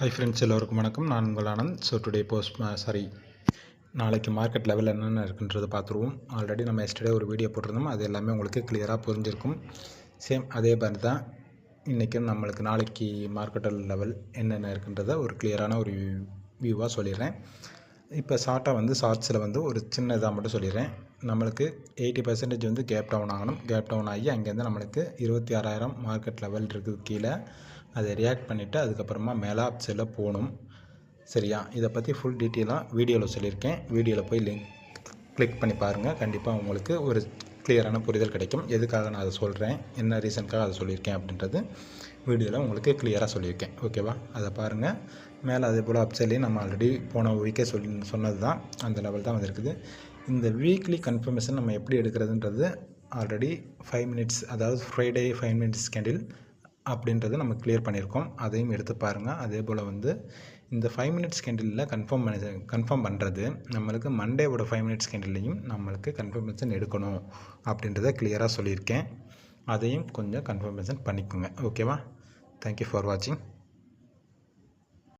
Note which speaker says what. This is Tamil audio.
Speaker 1: ஹை ஃப்ரெண்ட்ஸ் எல்லோருக்கும் வணக்கம். நான் உங்கள் Anand. So today post sorry நாளைக்கு மார்க்கெட் லெவல் என்னென்ன இருக்குன்றதை பார்த்துருவோம். ஆல்ரெடி நம்ம எஸ்டர்டே ஒரு வீடியோ போட்டிருந்தோம். அது எல்லாமே உங்களுக்கு கிளியராக புரிஞ்சிருக்கும். சேம் அதே மாதிரி தான் இன்றைக்கும் நம்மளுக்கு நாளைக்கு மார்க்கெட்டல் லெவல் என்னென்ன இருக்குன்றதை ஒரு கிளியரான ஒரு வியூவாக சொல்லிடுறேன். இப்போ ஷார்ட்டாக வந்து ஷார்ட்ஸில் வந்து ஒரு சின்ன இதாக மட்டும் சொல்லிடுறேன். நம்மளுக்கு எயிட்டி பர்சன்டேஜ் வந்து கேப் டவுன் ஆகணும். கேப் டவுன் ஆகி அங்கேருந்து நம்மளுக்கு இருபத்தி ஆறாயிரம் மார்க்கெட் லெவல் இருக்குது கீழே. அதை ரியாக்ட் பண்ணிவிட்டு அதுக்கப்புறமா மேலே ஆப்ஸில் போகணும். சரியா? இதை பற்றி ஃபுல் டீட்டெயிலாக வீடியோவில் சொல்லியிருக்கேன். வீடியோவில் போய் லிங்க் கிளிக் பண்ணி பாருங்கள் கண்டிப்பாக உங்களுக்கு ஒரு கிளியரான புரிதல் கிடைக்கும். எதுக்காக நான் அதை சொல்கிறேன் என்ன ரீசனுக்காக அதை சொல்லியிருக்கேன் அப்படின்றது வீடியோவில் உங்களுக்கு கிளியராக சொல்லியிருக்கேன். ஓகேவா அதை பாருங்கள் மேலே அதே போல் அப்சைட்லேயும் நம்ம ஆல்ரெடி போன வீக்கே சொல்லி சொன்னது தான் அந்த லெவல் தான் வந்திருக்குது. இந்த வீக்லி கன்ஃபர்மேஷன் நம்ம எப்படி எடுக்கிறதுன்றது ஆல்ரெடி ஃபைவ் மினிட்ஸ் அதாவது ஃப்ரைடே ஃபைவ் மினிட்ஸ் கேண்டில் அப்படின்றத நம்ம கிளியர் பண்ணியிருக்கோம். அதையும் எடுத்து பாருங்கள் அதே போல் வந்து இந்த ஃபைவ் மினிட்ஸ் கேண்டிலில் கன்ஃபார்ம் பண்ணி கன்ஃபார்ம் பண்ணுறது நம்மளுக்கு மண்டேவோட ஃபைவ் மினிட்ஸ் கேண்டில்லையும் நம்மளுக்கு கன்ஃபர்மேஷன் எடுக்கணும் அப்படின்றத கிளியராக சொல்லியிருக்கேன். அதையும் கொஞ்சம் கன்ஃபர்மேஷன் பண்ணிக்கோங்க. ஓகேவா தேங்க்யூ ஃபார் வாட்சிங்